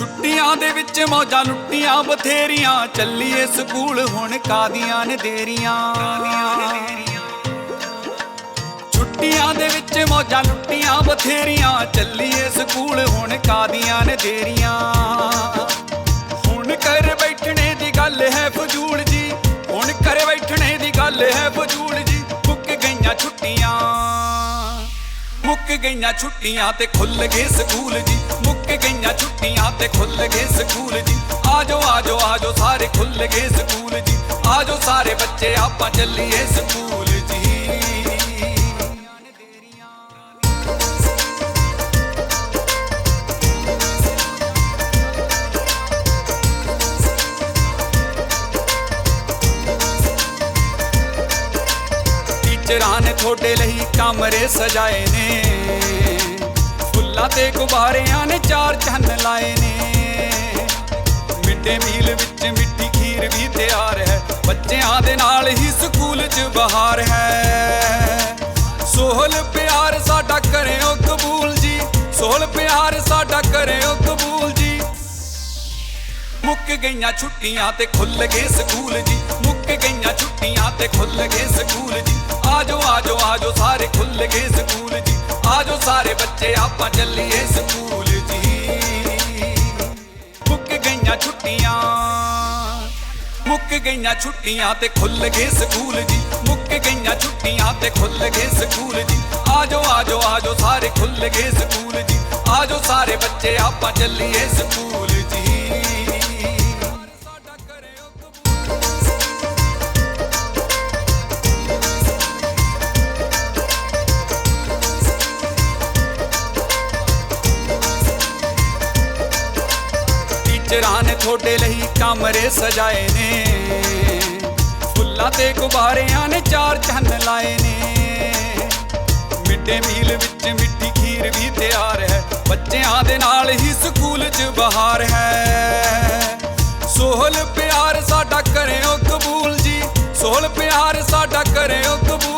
ਛੁੱਟੀਆਂ ਦੇ ਵਿੱਚ ਮੌਜਾਂ ਲੁੱਟੀਆਂ, ਬਥੇਰੀਆਂ। ਚੱਲੀਏ ਸਕੂਲ, ਹੁਣ ਕਾਦੀਆਂ ਨੇ ਦੇਰੀਆਂ। ਛੁੱਟੀਆਂ ਦੇ ਵਿੱਚ ਮੌਜਾਂ ਲੁੱਟੀਆਂ, ਬਥੇਰੀਆਂ। ਚੱਲੀਏ ਸਕੂਲ, ਹੁਣ ਕਾਦੀਆਂ ਨੇ ਦੇਰੀਆਂ। ਹੁਣ ਘਰ ਬੈਠਣੇ ਦੀ ਗੱਲ ਹੈ ਫਜ਼ੂਲ ਜੀ। ਹੁਣ ਘਰ ਬੈਠਣੇ ਦੀ ਗੱਲ ਹੈ ਫਜ਼ੂਲ ਜੀ। ਮੁੱਕ ਗਈਆਂ ਛੁੱਟੀਆਂ। ਮੁੱਕ ਗਈਆਂ ਛੁੱਟੀਆਂ ਤੇ ਖੁੱਲ ਗਏ ਸਕੂਲ ਜੀ। ਮੁੱਕ ਗਈਆਂ ਤੇ ਖੁੱਲ ਗਏ ਸਕੂਲ ਜੀ। ਆਜੋ ਆਜੋ ਆਜੋ, ਸਾਰੇ ਖੁੱਲ ਗਏ ਸਕੂਲ ਜੀ। ਆਜੋ, ਸਾਰੇ ਬੱਚੇ, ਆਪਾਂ ਚੱਲੀਏ ਸਕੂਲ ਜੀ। ਟੀਚਰਾਂ ਨੇ ਤੁਹਾਡੇ ਲਈ ਕਮਰੇ ਸਜਾਏ ਨੇ। ਫੁੱਲਾਂ ਤੇ ਗੁਬਾਰਿਆਂ ਨੇ ਚਾਰ ਚੰਨ ਲਾਏ ਨੇ ਮੀਲ ਵਿੱਚ ਮਿੱਠੀ ਖੀਰ ਵੀ ਤਿਆਰ ਹੈ। ਬੱਚਿਆਂ ਦੇ ਨਾਲ ਹੀ ਸਕੂਲ 'ਚ ਬਹਾਰ ਹੈ। ਸੋਹਲ ਪਿਆਰ ਸਾਡਾ ਕਰਿਓ ਕਬੂਲ ਜੀ। ਸੋਹਲ ਪਿਆਰ ਸਾਡਾ ਕਰਿਓ ਕਬੂਲ ਜੀ। ਮੁੱਕ ਗਈਆਂ ਛੁੱਟੀਆਂ ਤੇ ਖੁੱਲ ਗਏ ਸਕੂਲ ਜੀ। ਮੁੱਕ ਗਈਆਂ ਛੁੱਟੀਆਂ ਤੇ ਖੁੱਲ ਗਏ ਸਕੂਲ ਜੀ। ਆਜੋ ਆਜੋ ਆਜੋ, ਸਾਰੇ ਖੁੱਲ ਗਏ ਸਕੂਲ ਜੀ। ਆਜੋ, ਸਾਰੇ ਬੱਚੇ, ਆਪਾਂ ਚੱਲੀਏ ਸਕੂਲ ਗਈਆਂ ਛੁੱਟੀਆਂ ਤੇ ਖੁੱਲ ਗਏ ਸਕੂਲ ਜੀ। ਮੁੱਕ ਗਈਆਂ ਛੁੱਟੀਆਂ ਤੇ ਖੁੱਲ ਗਏ ਸਕੂਲ ਜੀ। ਆਜੋ ਆਜੋ ਆਜੋ ਸਾਰੇ ਖੁੱਲ ਗਏ ਸਕੂਲ ਜੀ। ਆਜੋ ਸਾਰੇ ਬੱਚੇ, ਆਪਾਂ ਚੱਲੀਏ ਸਕੂਲ ਟੀਚਰਾਂ ਨੇ ਤੁਹਾਡੇ ਲਈ ਕਮਰੇ ਸਜਾਏ ਨੇ। ਫੁੱਲਾਂ ਤੇ ਗੁਬਾਰਿਆਂ ਨੇ ਚਾਰ ਚੰਨ ਲਾਏ ਨੇ। ਮਿੱਡੇ ਮੀਲ ਵਿੱਚ ਮਿੱਠੀ ਖੀਰ ਵੀ ਤਿਆਰ ਹੈ। ਬੱਚਿਆਂ ਦੇ ਨਾਲ ਹੀ ਸਕੂਲ 'ਚ ਬਹਾਰ ਹੈ। ਸੋਹਲ ਪਿਆਰ ਸਾਡਾ ਕਰਿਓ ਕਬੂਲ ਜੀ। ਸੋਹਲ ਪਿਆਰ ਸਾਡਾ ਕਰਿਓ ਕਬੂਲ